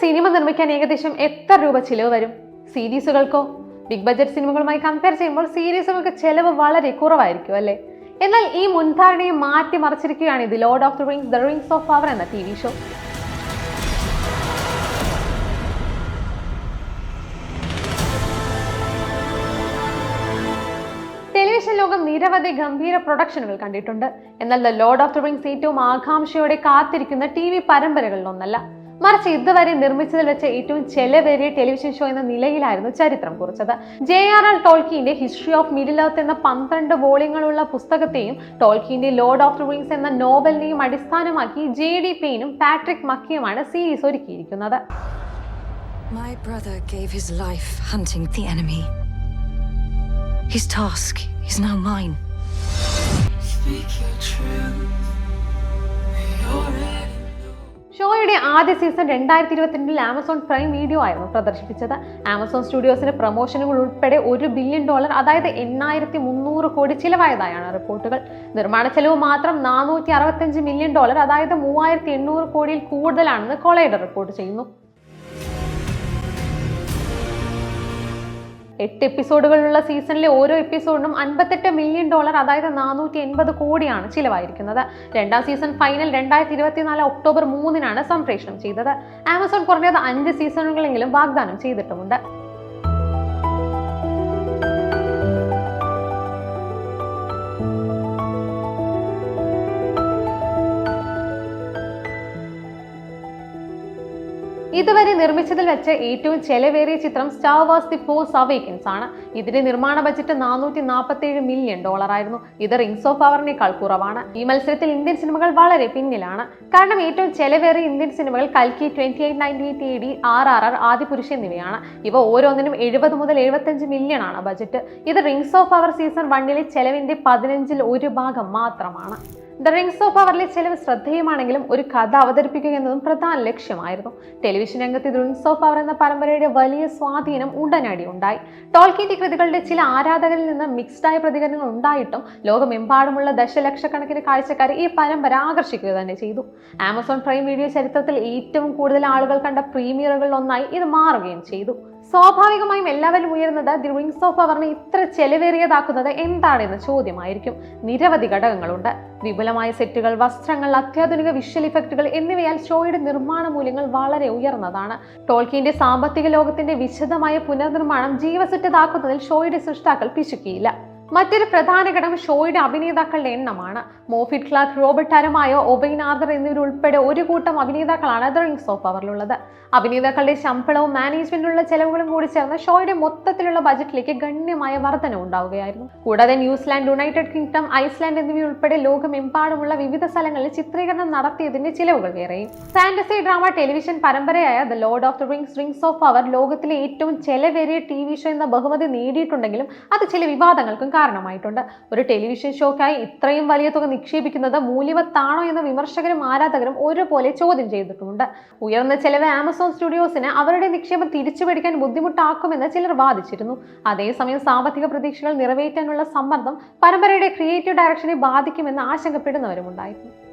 Cinema നിർമ്മിക്കാൻ ഏകദേശം എത്ര രൂപ ചിലവ് വരും? സീരീസുകൾക്കോ? ബിഗ് ബജറ്റ് സിനിമകളുമായി കമ്പയർ ചെയ്യുമ്പോൾ സീരീസുകൾക്ക് ചെലവ് വളരെ കുറവായിരിക്കും അല്ലേ? എന്നാൽ ഈ മുൻധാരണയെ മാറ്റി മറിച്ചിരിക്കുകയാണ് ഇത് lord of the rings the rings of power എന്ന ടി വി ഷോ ടെലിവിഷൻ ലോകം നിരവധി ഗംഭീര പ്രൊഡക്ഷനുകൾ കണ്ടിട്ടുണ്ട്. എന്നാൽ the lord of the rings ഏറ്റവും ആകാംക്ഷയോടെ കാത്തിരിക്കുന്ന ടി വി പരമ്പരകളിലൊന്നല്ല. മറിച്ച് ഇതുവരെ നിർമ്മിച്ചതിൽ വെച്ച് ഏറ്റവും ചെലവേറിയ ടെലിവിഷൻ ഷോ എന്ന നിലയിലായിരുന്നു ചരിത്രം കുറിച്ചത് ജെ ആർ എൽ ടോൾക്കിന്റെ ഹിസ്റ്ററി ഓഫ് മിഡിൽ എർത്ത് എന്ന പന്ത്രണ്ട് വോളിയങ്ങളുള്ള പുസ്തകത്തെയും ടോൾക്കിന്റെ ലോർഡ് ഓഫ് ദി റിംഗ്സ് എന്ന നോവലിനെയും അടിസ്ഥാനമാക്കി ജെ ഡി പെയിനും പാട്രിക് മക്കിയുമാണ് സീരീസ് ഒരുക്കിയിരിക്കുന്നത് My brother gave his life hunting the enemy. His task is now mine. Speak your truth. ആദ്യ സീസൺ രണ്ടായിരത്തി ഇരുപത്തിരണ്ടിൽ ആമസോൺ പ്രൈം വീഡിയോ ആയിരുന്നു പ്രദർശിപ്പിച്ചത്. ആമസോൺ സ്റ്റുഡിയോസിന് പ്രൊമോഷനുകൾ ഉൾപ്പെടെ ഒരു ബില്യൺ ഡോളർ അതായത് എണ്ണായിരത്തി മുന്നൂറ് കോടി ചിലവായതായാണ് റിപ്പോർട്ടുകൾ. നിർമ്മാണ ചെലവ് മാത്രം നാനൂറ്റി അറുപത്തഞ്ച് മില്യൺ ഡോളർ അതായത് മൂവായിരത്തി എണ്ണൂറ് കോടിയിൽ കൂടുതലാണെന്ന് കൊളൈഡർ റിപ്പോർട്ട് ചെയ്യുന്നു. എട്ട് എപ്പിസോഡുകളുള്ള സീസണിലെ ഓരോ എപ്പിസോഡിനും അൻപത്തെട്ട് മില്യൺ ഡോളർ അതായത് നാനൂറ്റി എൺപത് കോടിയാണ് ചിലവായിരിക്കുന്നത്. രണ്ടാം സീസൺ ഫൈനൽ രണ്ടായിരത്തി ഇരുപത്തിനാല് ഒക്ടോബർ മൂന്നിനാണ് സംപ്രേഷണം ചെയ്തത്. ആമസോൺ കുറഞ്ഞത് അഞ്ച് സീസണുകളെങ്കിലും വാഗ്ദാനം ചെയ്തിട്ടുമുണ്ട്. ഇതുവരെ നിർമ്മിച്ചതിൽ വെച്ച് ഏറ്റവും ചെലവേറിയ ചിത്രം star wars the force awakens ആണ്. ഇതിന്റെ നിർമ്മാണ ബജറ്റ് നാനൂറ്റി നാൽപ്പത്തേഴ് മില്യൺ ഡോളർ ആയിരുന്നു. ഇത് റിംഗ്സ് ഓഫ് പവറിനേക്കാൾ കുറവാണ്. ഈ മത്സരത്തിൽ ഇന്ത്യൻ സിനിമകൾ വളരെ പിന്നിലാണ്. കാരണം ഏറ്റവും ചെലവേറിയ ഇന്ത്യൻ സിനിമകൾ കൽക്കി twenty eight ninety eight A D R R R എന്നിവയാണ്. ഇവ ഓരോന്നിനും എഴുപത് മുതൽ എഴുപത്തഞ്ച് മില്യൺ ആണ് ബജറ്റ് ഇത് റിംഗ്സ് ഓഫ് പവർ സീസൺ വണ്ണിലെ ചെലവിന്റെ പതിനഞ്ചിൽ ഒരു ഭാഗം മാത്രമാണ്. ദ റിങ്സ് ഓഫ് പവറിലെ ചിലവ് ശ്രദ്ധേയമാണെങ്കിലും ഒരു കഥ അവതരിപ്പിക്കുക എന്നതും പ്രധാന ലക്ഷ്യമായിരുന്നു. ടെലിവിഷൻ രംഗത്ത് റിംഗ്സ് ഓഫ് പവർ എന്ന പരമ്പരയുടെ വലിയ സ്വാധീനം ഉടനടി ഉണ്ടായി. ടോൾക്കിന്റെ കൃതികളുടെ ചില ആരാധകരിൽ നിന്ന് മിക്സ്ഡായ പ്രതികരണങ്ങൾ ഉണ്ടായിട്ടും ലോകമെമ്പാടുമുള്ള ദശലക്ഷക്കണക്കിന് കാഴ്ചക്കാരെ ഈ പരമ്പര ആകർഷിക്കുക തന്നെ ചെയ്തു. ആമസോൺ പ്രൈം വീഡിയോ ചരിത്രത്തിൽ ഏറ്റവും കൂടുതൽ ആളുകൾ കണ്ട പ്രീമിയറുകളിൽ ഒന്നായി ഇത് മാറുകയും ചെയ്തു. സ്വാഭാവികമായും എല്ലാവരും ഉയരുന്നത് ദി റിങ്സ് ഓഫ് പവറിനെ ഇത്ര ചെലവേറിയതാക്കുന്നത് എന്താണെന്ന ചോദ്യമായിരിക്കും. നിരവധി ഘടകങ്ങളുണ്ട്. വിപുലമായ സെറ്റുകൾ വസ്ത്രങ്ങൾ അത്യാധുനിക വിഷ്വൽ ഇഫക്റ്റുകൾ എന്നിവയാൽ ഷോയുടെ നിർമ്മാണ മൂല്യങ്ങൾ വളരെ ഉയർന്നതാണ്. ടോൾക്കിന്റെ സാമ്പത്തിക ലോകത്തിന്റെ വിശദമായ പുനർനിർമ്മാണം ജീവസുറ്റതാക്കുന്നതിൽ ഷോയുടെ സൃഷ്ടാക്കൾ പിശുക്കിയില്ല. മറ്റൊരു പ്രധാന ഘടകം ഷോയുടെ അഭിനേതാക്കളുടെ എണ്ണമാണ്. Morfydd Clark Robert Aramayo Owain Arthur എന്നിവരുൾപ്പെടെ ഒരു കൂട്ടം അഭിനേതാക്കളാണ് ദ ഓഫ് പവറിലുള്ളത്. അഭിനേതാക്കളുടെ ശമ്പളവും മാനേജ്മെന്റിനുള്ള ചെലവുകളും കൂടി ചേർന്ന് ഷോയുടെ മൊത്തത്തിലുള്ള ബജറ്റിലേക്ക് ഗണ്യമായ വർധന ഉണ്ടാവുകയായിരുന്നു. കൂടാതെ ന്യൂസിലാൻഡ് യുണൈറ്റഡ് കിങ്ഡം ഐസ്ലാൻഡ് എന്നിവയുൾപ്പെടെ ലോകമെമ്പാടുമുള്ള വിവിധ സ്ഥലങ്ങളിൽ ചിത്രീകരണം നടത്തിയതിന്റെ ചിലവുകൾ വേറെയും fantasy drama television പരമ്പരയായ the lord of the rings rings of power ലോകത്തിലെ ഏറ്റവും ചെലവേറിയ ടി വി ഷോ എന്ന ബഹുമതി നേടിയിട്ടുണ്ടെങ്കിലും അത് ചില വിവാദങ്ങൾക്കും കാരണമായിട്ടുണ്ട്. ഒരു ടെലിവിഷൻ ഷോക്കായി ഇത്രയും വലിയ തുക നിക്ഷേപിക്കുന്നത് മൂല്യവത്താണോ എന്ന് വിമർശകരും ആരാധകരും ഒരുപോലെ ചോദ്യം ചെയ്തിട്ടുമുണ്ട്. ഉയർന്ന ചെലവ് ആമസോൺ സ്റ്റുഡിയോസിന് അവരുടെ നിക്ഷേപം തിരിച്ചുപിടിക്കാൻ ബുദ്ധിമുട്ടാക്കുമെന്ന് ചിലർ വാദിച്ചിരുന്നു. അതേസമയം സാമ്പത്തിക പ്രതീക്ഷകൾ നിറവേറ്റാനുള്ള സമ്മർദ്ദം പരമ്പരയുടെ ക്രിയേറ്റീവ് ഡയറക്ഷനെ ബാധിക്കുമെന്ന് ആശങ്കപ്പെടുന്നവരുമുണ്ടായിരുന്നു.